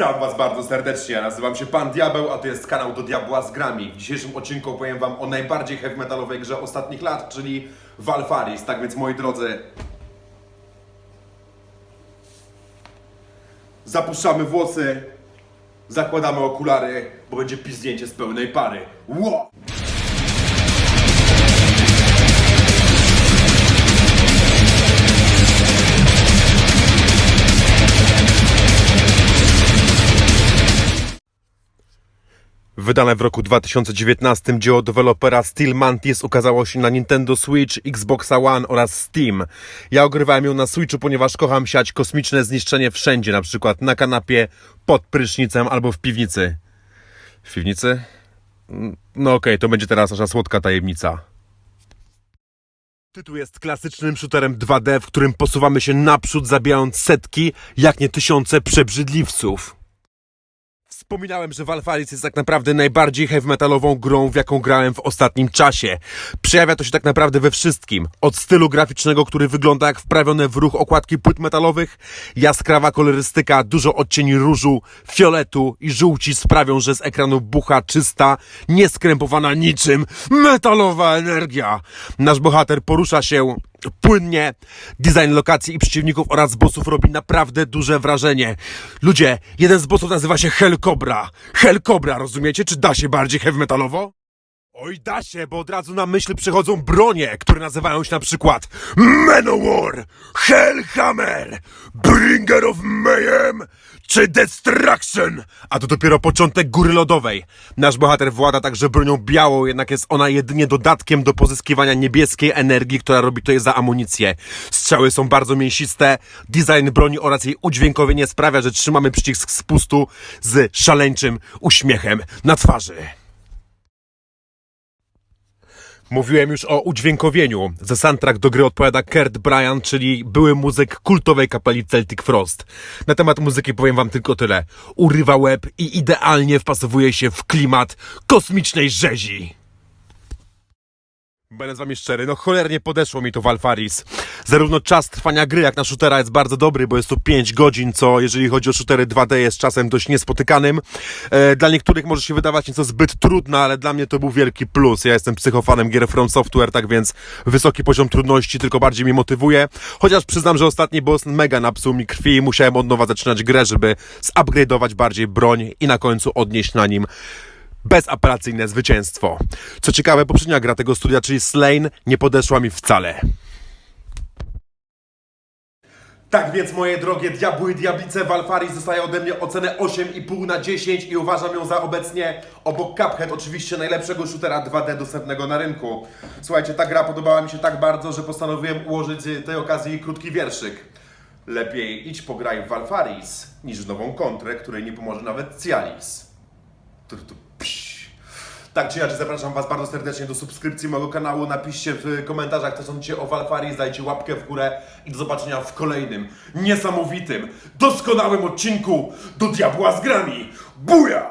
Witam Was bardzo serdecznie, ja nazywam się Pan Diabeł, a to jest kanał do Diabła z grami. W dzisiejszym odcinku opowiem Wam o najbardziej heavy metalowej grze ostatnich lat, czyli Valfaris. Tak więc moi drodzy, zapuszczamy włosy, zakładamy okulary, bo będzie pizdnięcie z pełnej pary. Ło! Wydane w roku 2019 dzieło dewelopera Steel Mantis ukazało się na Nintendo Switch, Xbox One oraz Steam. Ja ogrywałem ją na Switchu, ponieważ kocham siać kosmiczne zniszczenie wszędzie, na przykład na kanapie, pod prysznicem albo w piwnicy. W piwnicy? Mm, No okej, to będzie teraz nasza słodka tajemnica. Tytuł jest klasycznym shooterem 2D, w którym posuwamy się naprzód, zabijając setki, jak nie tysiące przebrzydliwców. Wspominałem, że Valfaris jest tak naprawdę najbardziej heavy metalową grą, w jaką grałem w ostatnim czasie. Przejawia to się tak naprawdę we wszystkim. Od stylu graficznego, który wygląda jak wprawione w ruch okładki płyt metalowych, jaskrawa kolorystyka, dużo odcieni różu, fioletu i żółci sprawią, że z ekranu bucha czysta, nieskrępowana niczym metalowa energia. Nasz bohater porusza się płynnie. Design lokacji i przeciwników oraz bossów robi naprawdę duże wrażenie. Ludzie, jeden z bossów nazywa się Hell Cobra. Hell Cobra, rozumiecie? Czy da się bardziej heavy metalowo? Oj, da się, bo od razu na myśl przychodzą bronie, które nazywają się na przykład Manowar, Hellhammer, Bringer of Mayhem czy Destruction. A to dopiero początek góry lodowej. Nasz bohater włada także bronią białą, jednak jest ona jedynie dodatkiem do pozyskiwania niebieskiej energii, która robi to je za amunicję. Strzały są bardzo mięsiste, design broni oraz jej udźwiękowienie sprawia, że trzymamy przycisk spustu z szaleńczym uśmiechem na twarzy. Mówiłem już o udźwiękowieniu. Za soundtrack do gry odpowiada Kurt Bryan, czyli były muzyk kultowej kapeli Celtic Frost. Na temat muzyki powiem wam tylko tyle. Urywa łeb i idealnie wpasowuje się w klimat kosmicznej rzezi. Będę z wami szczery, no cholernie podeszło mi to Valfaris. Zarówno czas trwania gry jak na shootera jest bardzo dobry, bo jest to 5 godzin, co jeżeli chodzi o shootery 2D jest czasem dość niespotykanym. E, dla niektórych może się wydawać nieco zbyt trudne, ale dla mnie to był wielki plus. Ja jestem psychofanem gier From Software, tak więc wysoki poziom trudności tylko bardziej mnie motywuje. Chociaż przyznam, że ostatni boss mega napsuł mi krwi i musiałem od nowa zaczynać grę, żeby zupgrade'ować bardziej broń i na końcu odnieść na nim bezapelacyjne zwycięstwo. Co ciekawe, poprzednia gra tego studia, czyli Slain, nie podeszła mi wcale. Tak więc, moje drogie diabły i diablice, Valfaris dostaje ode mnie ocenę 8,5 na 10 i uważam ją za obecnie, obok Cuphead, oczywiście najlepszego shootera 2D dostępnego na rynku. Słuchajcie, ta gra podobała mi się tak bardzo, że postanowiłem ułożyć z tej okazji krótki wierszyk. Lepiej idź pograj w Valfaris, niż w nową kontrę, której nie pomoże nawet Cialis. Tak czy inaczej zapraszam Was bardzo serdecznie do subskrypcji mojego kanału. Napiszcie w komentarzach, co sądzicie o Valfaris, dajcie łapkę w górę i do zobaczenia w kolejnym, niesamowitym, doskonałym odcinku do Diabła z grami. Buja!